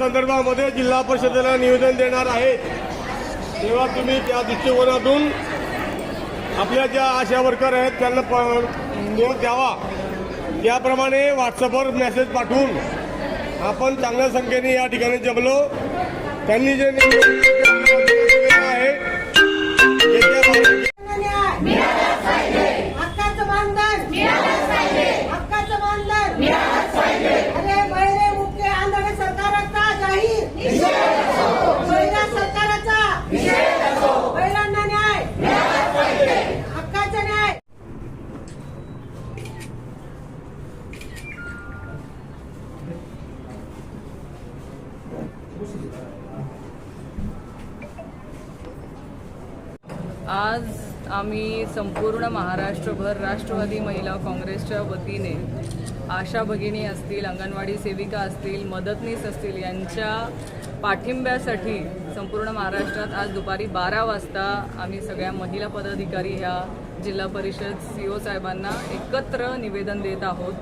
संदर्भामध्ये जिल्हा परिषदेला निवेदन देणार आहे. तेव्हा तुम्ही त्या दृष्टिकोनातून आपल्या ज्या आशा वर्कर आहेत त्यांना प- द्यावा. त्याप्रमाणे व्हॉट्सअपवर मेसेज पाठवून आपण चांगल्या संख्येने या ठिकाणी जमलो. त्यांनी जे आज आम्ही संपूर्ण महाराष्ट्रभर राष्ट्रवादी महिला काँग्रेसच्या वतीने आशा भगिनी असतील अंगणवाडी सेविका असतील मदतनीस असतील यांच्या पाठिंब्यासाठी संपूर्ण महाराष्ट्रात आज दुपारी बारा वाजता आम्ही सगळ्या महिला पदाधिकारी ह्या जिल्हा परिषद सी ओ साहेबांना एकत्र निवेदन देत आहोत.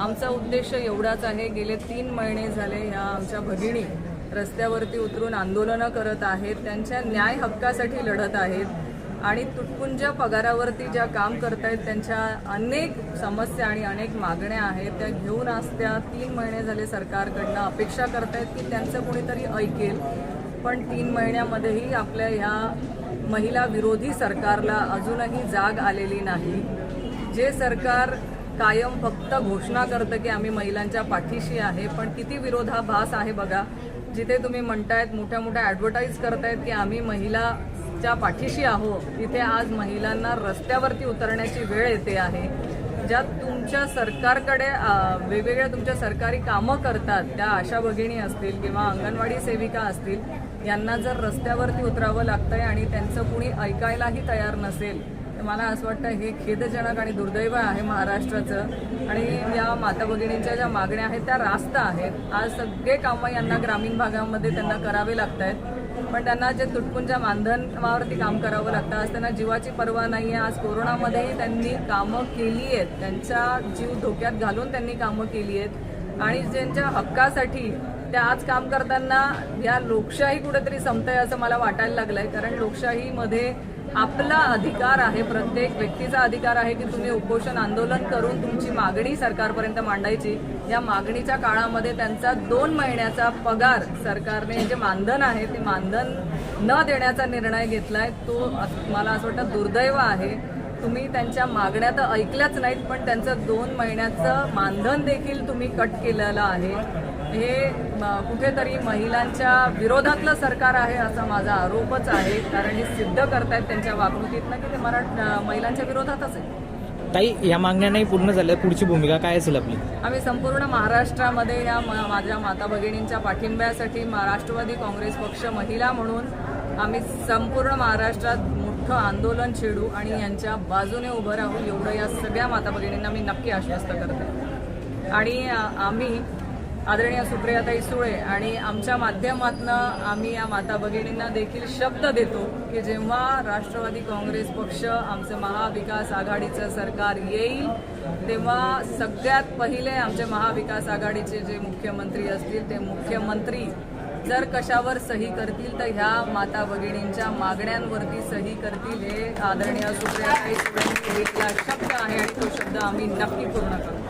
आमचा उद्देश एवढाच आहे गेले तीन महिने झाले ह्या आमच्या भगिनी रस्त्यावरती उतरून आंदोलनं करत आहेत त्यांच्या न्याय हक्कासाठी लढत आहेत आणि तुटपुंज पगारावरती ज्या काम करतायत त्यांच्या अनेक समस्या आणि अनेक मागण्या आहेत त्या घेऊन आज त्या तीन महिने झाले सरकारकडनं अपेक्षा करतायत की त्यांचं कोणीतरी ऐकेल. पण तीन महिन्यामध्येही आपल्या ह्या महिला विरोधी सरकारला अजूनही जाग आलेली नाही. जे सरकार कायम फक्त घोषणा करतं की आम्ही महिलांच्या पाठीशी आहे पण किती विरोधाभास आहे बघा. जिथे तुम्ही म्हणतायत मोठ्या मोठ्या ॲडव्हर्टाईज करतायत की आम्ही महिलाच्या पाठीशी आहो तिथे आज महिलांना रस्त्यावरती उतरण्याची वेळ येते आहे. ज्या तुमच्या सरकारकडे वेगवेगळ्या तुमच्या सरकारी कामं करतात त्या आशा भगिनी असतील किंवा अंगणवाडी सेविका असतील यांना जर रस्त्यावरती उतरावं लागतंय आणि त्यांचं कुणी ऐकायलाही तयार नसेल तर मला असं वाटतं हे खेदजनक आणि दुर्दैव आहे महाराष्ट्राचं. आणि या माता भगिनींच्या ज्या मागण्या आहेत त्या रास्त आहेत. आज सगळे कामं यांना ग्रामीण भागामध्ये त्यांना करावे लागत आहेत पण त्यांना जे तुटपुंच्या मानधनावरती काम करावं लागतं आज त्यांना जीवाची पर्वा नाही आहे आज कोरोनामध्येही त्यांनी कामं केली आहेत त्यांचा जीव धोक्यात घालून त्यांनी कामं केली आहेत आणि ज्यांच्या हक्कासाठी त्या आज काम करताना या लोकशाही कुठेतरी संपतंय असं मला वाटायला लागलंय. कारण लोकशाहीमध्ये आपला अधिकार आहे प्रत्येक व्यक्तीचा अधिकार आहे की तुम्ही उपोषण आंदोलन करून तुमची मागणी सरकारपर्यंत मांडायची. या मागणीच्या काळामध्ये त्यांचा दोन महिन्याचा पगार सरकारने जे मानधन आहे ते मानधन न देण्याचा निर्णय घेतलाय. तो मला असं वाटतं दुर्दैव आहे. तुम्ही त्यांच्या मागण्या तर ऐकल्याच नाहीत पण त्यांचं दोन महिन्याचं मानधन देखील तुम्ही कट केलेलं आहे. हे कुठेतरी महिलांच्या विरोधातलं सरकार आहे असा माझा आरोपच आहे. कारण हे सिद्ध करतायत त्यांच्या वागणुकीतनं की ते मराठ महिलांच्या विरोधातच आहे ताई या मागण्या नाही पूर्ण झाल्या पुढची भूमिका काय असेल आपली? आम्ही संपूर्ण महाराष्ट्रामध्ये या म- माझ्या माता भगिनींच्या पाठिंब्यासाठी मा- राष्ट्रवादी काँग्रेस पक्ष महिला म्हणून आम्ही संपूर्ण महाराष्ट्रात मोठं आंदोलन छेडू आणि यांच्या बाजूने उभं राहू एवढं या सगळ्या माता भगिनींना मी नक्की आश्वस्त करते. आणि आम्ही आदरणीय सुप्रियाताई सुळे आणि आमच्या माध्यमातनं आम्ही या माता भगिनींना देखील शब्द देतो की जेव्हा राष्ट्रवादी काँग्रेस पक्ष आमचं महाविकास आघाडीचं सरकार येईल तेव्हा सगळ्यात पहिले आमचे महाविकास आघाडीचे जे मुख्यमंत्री असतील ते मुख्यमंत्री जर कशावर सही करतील तर ह्या माता भगिनींच्या मागण्यांवरती सही करतील हे आदरणीय सुप्रियाताई सुळे शब्द आहे आणि तो शब्द आम्ही नक्की पूर्ण करू